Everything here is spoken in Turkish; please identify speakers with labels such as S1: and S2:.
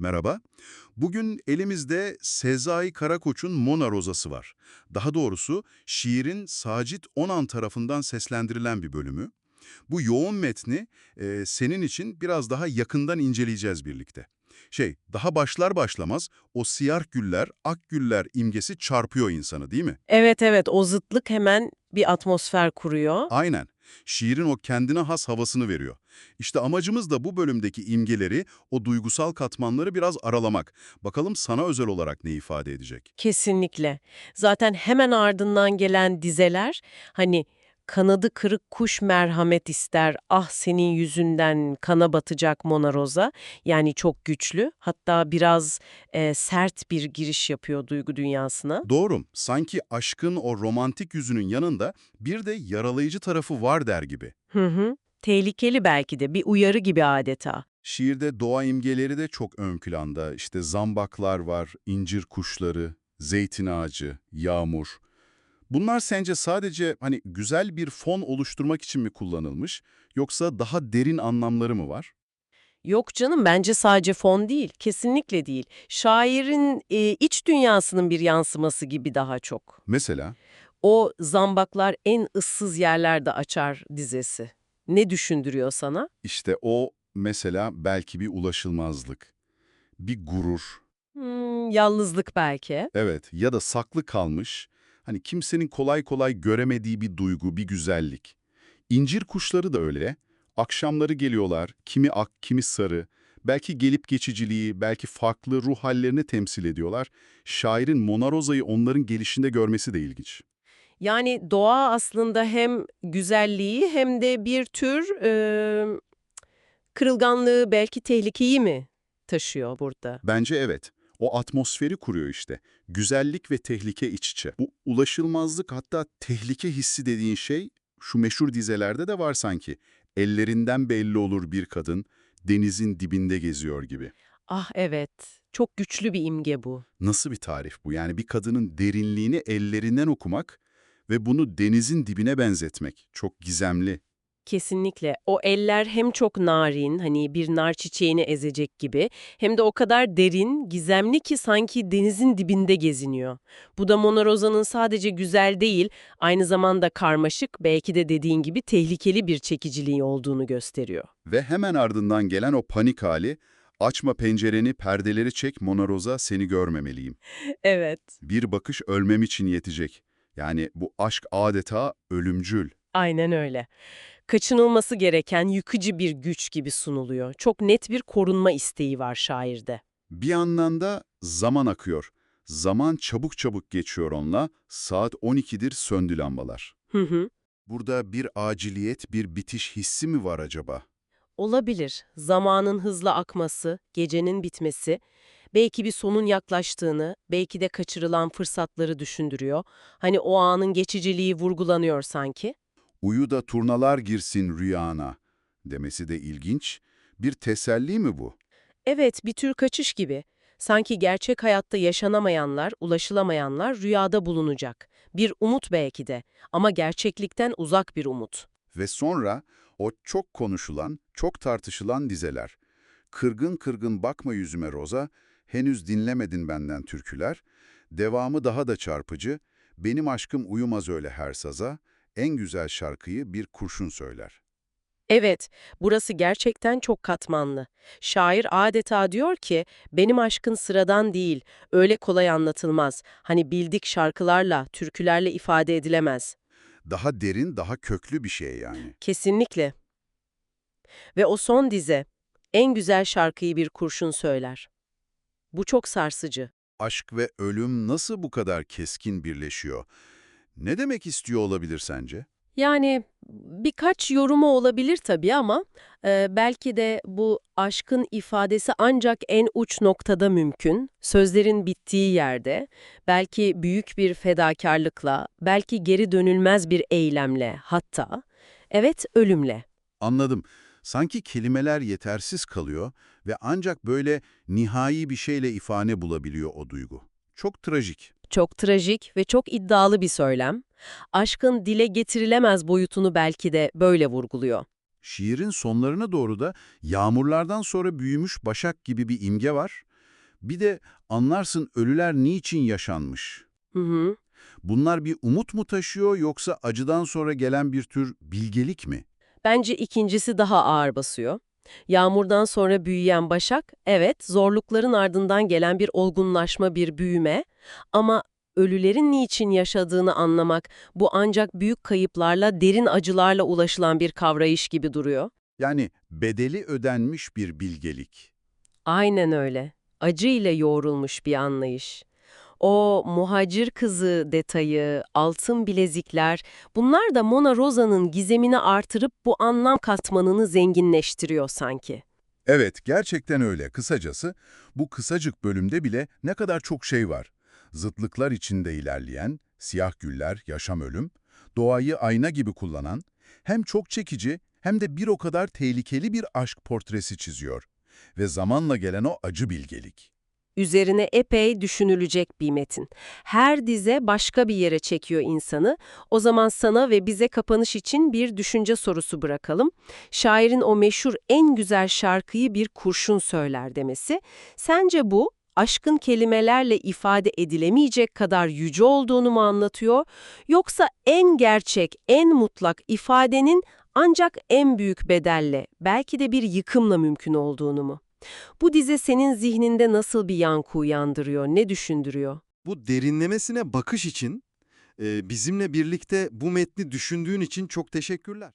S1: Merhaba. Bugün elimizde Sezai Karakoç'un Mona Rozası var. Daha doğrusu şiirin Sacit Onan tarafından seslendirilen bir bölümü. Bu yoğun metni e, senin için biraz daha yakından inceleyeceğiz birlikte. Şey, daha başlar başlamaz o siyah güller, ak güller imgesi çarpıyor insanı değil mi?
S2: Evet evet o zıtlık hemen bir atmosfer kuruyor.
S1: Aynen. Şiirin o kendine has havasını veriyor. İşte amacımız da bu bölümdeki imgeleri, o duygusal katmanları biraz aralamak. Bakalım sana özel olarak ne ifade edecek?
S2: Kesinlikle. Zaten hemen ardından gelen dizeler hani kanadı kırık kuş merhamet ister ah senin yüzünden kana batacak Mona Rosa. Yani çok güçlü hatta biraz e, sert bir giriş yapıyor duygu dünyasına.
S1: Doğru. Sanki aşkın o romantik yüzünün yanında bir de yaralayıcı tarafı var der gibi.
S2: Hı hı. Tehlikeli belki de bir uyarı gibi adeta.
S1: Şiirde doğa imgeleri de çok ön planda. İşte zambaklar var, incir kuşları, zeytin ağacı, yağmur. Bunlar sence sadece hani güzel bir fon oluşturmak için mi kullanılmış yoksa daha derin anlamları mı var?
S2: Yok canım bence sadece fon değil, kesinlikle değil. Şairin e, iç dünyasının bir yansıması gibi daha çok.
S1: Mesela
S2: O zambaklar en ıssız yerlerde açar dizesi. Ne düşündürüyor sana?
S1: işte o mesela belki bir ulaşılmazlık, bir gurur,
S2: Hmm, yalnızlık belki.
S1: evet ya da saklı kalmış, hani kimsenin kolay kolay göremediği bir duygu, bir güzellik. İncir kuşları da öyle. Akşamları geliyorlar, kimi ak, kimi sarı. Belki gelip geçiciliği, belki farklı ruh hallerini temsil ediyorlar. Şairin Mona Rosa'yı onların gelişinde görmesi de ilginç.
S2: Yani doğa aslında hem güzelliği hem de bir tür e, kırılganlığı belki tehlikeyi mi taşıyor burada?
S1: Bence evet. O atmosferi kuruyor işte. Güzellik ve tehlike iç içe. Bu ulaşılmazlık hatta tehlike hissi dediğin şey şu meşhur dizelerde de var sanki. Ellerinden belli olur bir kadın, denizin dibinde geziyor gibi.
S2: Ah evet, çok güçlü bir imge bu.
S1: Nasıl bir tarif bu? Yani bir kadının derinliğini ellerinden okumak ve bunu denizin dibine benzetmek. Çok gizemli.
S2: Kesinlikle. O eller hem çok narin, hani bir nar çiçeğini ezecek gibi, hem de o kadar derin, gizemli ki sanki denizin dibinde geziniyor. Bu da Mona Rosa'nın sadece güzel değil, aynı zamanda karmaşık, belki de dediğin gibi tehlikeli bir çekiciliği olduğunu gösteriyor.
S1: Ve hemen ardından gelen o panik hali, açma pencereni, perdeleri çek Mona Rosa, seni görmemeliyim.
S2: Evet.
S1: Bir bakış ölmem için yetecek. Yani bu aşk adeta ölümcül.
S2: Aynen öyle. Kaçınılması gereken yıkıcı bir güç gibi sunuluyor. Çok net bir korunma isteği var şairde.
S1: Bir yandan da zaman akıyor. Zaman çabuk çabuk geçiyor onunla. Saat 12'dir söndü lambalar.
S2: Hı hı.
S1: Burada bir aciliyet, bir bitiş hissi mi var acaba?
S2: Olabilir. Zamanın hızla akması, gecenin bitmesi, belki bir sonun yaklaştığını, belki de kaçırılan fırsatları düşündürüyor. Hani o anın geçiciliği vurgulanıyor sanki.
S1: Uyu da turnalar girsin rüyana demesi de ilginç. Bir teselli mi bu?
S2: Evet, bir tür kaçış gibi. Sanki gerçek hayatta yaşanamayanlar, ulaşılamayanlar rüyada bulunacak. Bir umut belki de ama gerçeklikten uzak bir umut.
S1: Ve sonra o çok konuşulan, çok tartışılan dizeler. Kırgın kırgın bakma yüzüme Roza, henüz dinlemedin benden türküler. Devamı daha da çarpıcı, benim aşkım uyumaz öyle her saza, en güzel şarkıyı bir kurşun söyler.
S2: Evet, burası gerçekten çok katmanlı. Şair adeta diyor ki, benim aşkın sıradan değil, öyle kolay anlatılmaz. Hani bildik şarkılarla, türkülerle ifade edilemez.
S1: Daha derin, daha köklü bir şey yani.
S2: Kesinlikle. Ve o son dize, en güzel şarkıyı bir kurşun söyler. Bu çok sarsıcı.
S1: Aşk ve ölüm nasıl bu kadar keskin birleşiyor? Ne demek istiyor olabilir sence?
S2: Yani birkaç yorumu olabilir tabii ama e, belki de bu aşkın ifadesi ancak en uç noktada mümkün. Sözlerin bittiği yerde, belki büyük bir fedakarlıkla, belki geri dönülmez bir eylemle, hatta evet ölümle.
S1: Anladım. Sanki kelimeler yetersiz kalıyor ve ancak böyle nihai bir şeyle ifade bulabiliyor o duygu. Çok trajik.
S2: Çok trajik ve çok iddialı bir söylem. Aşkın dile getirilemez boyutunu belki de böyle vurguluyor.
S1: Şiirin sonlarına doğru da yağmurlardan sonra büyümüş başak gibi bir imge var. Bir de anlarsın ölüler niçin yaşanmış.
S2: Hı hı.
S1: Bunlar bir umut mu taşıyor yoksa acıdan sonra gelen bir tür bilgelik mi?
S2: Bence ikincisi daha ağır basıyor. Yağmurdan sonra büyüyen başak, evet zorlukların ardından gelen bir olgunlaşma, bir büyüme ama ölülerin niçin yaşadığını anlamak bu ancak büyük kayıplarla, derin acılarla ulaşılan bir kavrayış gibi duruyor.
S1: Yani bedeli ödenmiş bir bilgelik.
S2: Aynen öyle. Acı ile yoğrulmuş bir anlayış. O muhacir kızı detayı, altın bilezikler, bunlar da Mona Rosa'nın gizemini artırıp bu anlam katmanını zenginleştiriyor sanki.
S1: Evet, gerçekten öyle. Kısacası bu kısacık bölümde bile ne kadar çok şey var. Zıtlıklar içinde ilerleyen, siyah güller, yaşam ölüm, doğayı ayna gibi kullanan, hem çok çekici hem de bir o kadar tehlikeli bir aşk portresi çiziyor. Ve zamanla gelen o acı bilgelik.
S2: Üzerine epey düşünülecek bir metin. Her dize başka bir yere çekiyor insanı. O zaman sana ve bize kapanış için bir düşünce sorusu bırakalım. Şairin o meşhur en güzel şarkıyı bir kurşun söyler demesi. Sence bu aşkın kelimelerle ifade edilemeyecek kadar yüce olduğunu mu anlatıyor? Yoksa en gerçek, en mutlak ifadenin ancak en büyük bedelle, belki de bir yıkımla mümkün olduğunu mu? Bu dize senin zihninde nasıl bir yankı uyandırıyor, ne düşündürüyor?
S3: Bu derinlemesine bakış için e, bizimle birlikte bu metni düşündüğün için çok teşekkürler.